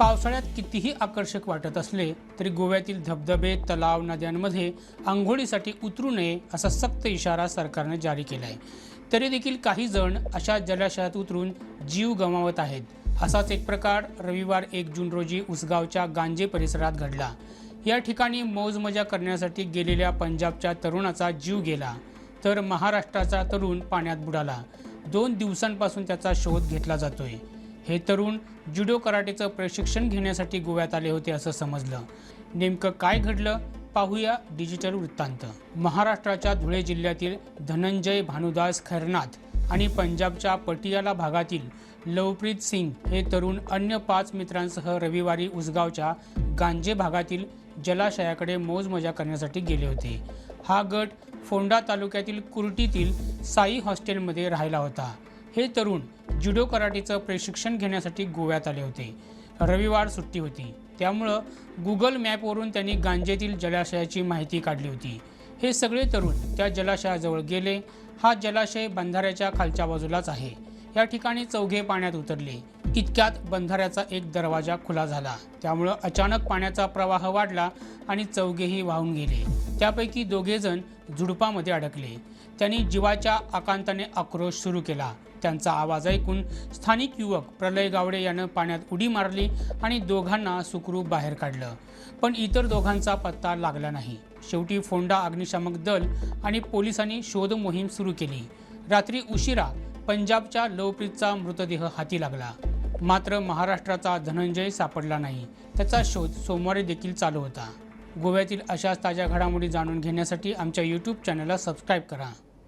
पावसाळ्यात कितीही आकर्षक वाटत असले तरी गोव्यातील धबधबे तलाव नद्यांमध्ये आंघोळीसाठी उतरू नये असा सक्त इशारा सरकारने जारी केला आहे तरी देखील काही जण अशा जलाशयात उतरून जीव गमावत आहेत. असाच एक प्रकार रविवार एक जून रोजी उसगावच्या गांजे परिसरात घडला. या ठिकाणी मौजमजा करण्यासाठी गेलेल्या पंजाबच्या तरुणाचा जीव गेला तर महाराष्ट्राचा तरुण पाण्यात बुडाला. दोन दिवसांपासून त्याचा शोध घेतला जातोय. हे तरुण जुडो कराटेचं प्रशिक्षण घेण्यासाठी गोव्यात आले होते असं समजलं. नेमकं काय घडलं पाहूया डिजिटल वृत्तांत. महाराष्ट्राच्या धुळे जिल्ह्यातील धनंजय भानुदास खैरनाथ आणि पंजाबच्या पटियाला भागातील लवप्रीत सिंग हे तरुण अन्य पाच मित्रांसह रविवारी उसगावच्या गांजे भागातील जलाशयाकडे मोजमजा करण्यासाठी गेले होते. हा गट फोंडा तालुक्यातील कुर्टीतील साई हॉस्टेलमध्ये राहिला होता. हे तरुण जुडो कराटेचं प्रशिक्षण घेण्यासाठी गोव्यात आले होते. रविवार सुट्टी होती. त्यामुळं गुगल मॅपवरून त्यांनी गांजेतील जलाशयाची माहिती काढली होती. हे सगळे तरुण त्या जलाशयाजवळ गेले. हा जलाशय बंधाऱ्याच्या खालच्या बाजूलाच आहे. या ठिकाणी चौघे पाण्यात उतरले. इतक्यात बंधाऱ्याचा एक दरवाजा खुला झाला. त्यामुळं अचानक पाण्याचा प्रवाह वाढला आणि चौघेही वाहून गेले. त्यापैकी दोघेजण झुडपामध्ये अडकले. त्यांनी जीवाच्या आकांताने आक्रोश सुरू केला. त्यांचा आवाज ऐकून स्थानिक युवक प्रलय गावडे यानं पाण्यात उडी मारली आणि दोघांना सुखरूप बाहेर काढलं. पण इतर दोघांचा पत्ता लागला नाही. शेवटी फोंडा अग्निशामक दल आणि पोलिसांनी शोध मोहीम सुरू केली. रात्री उशिरा पंजाबच्या लवप्रीतचा मृतदेह हाती लागला. मात्र महाराष्ट्राचा धनंजय सापडला नाही. त्याचा शोध सोमवारी देखील चालू होता. गोव्यातील अशाच ताज्या घडामोडी जाणून घेण्यासाठी आमच्या यूट्यूब चॅनलला सबस्क्राईब करा.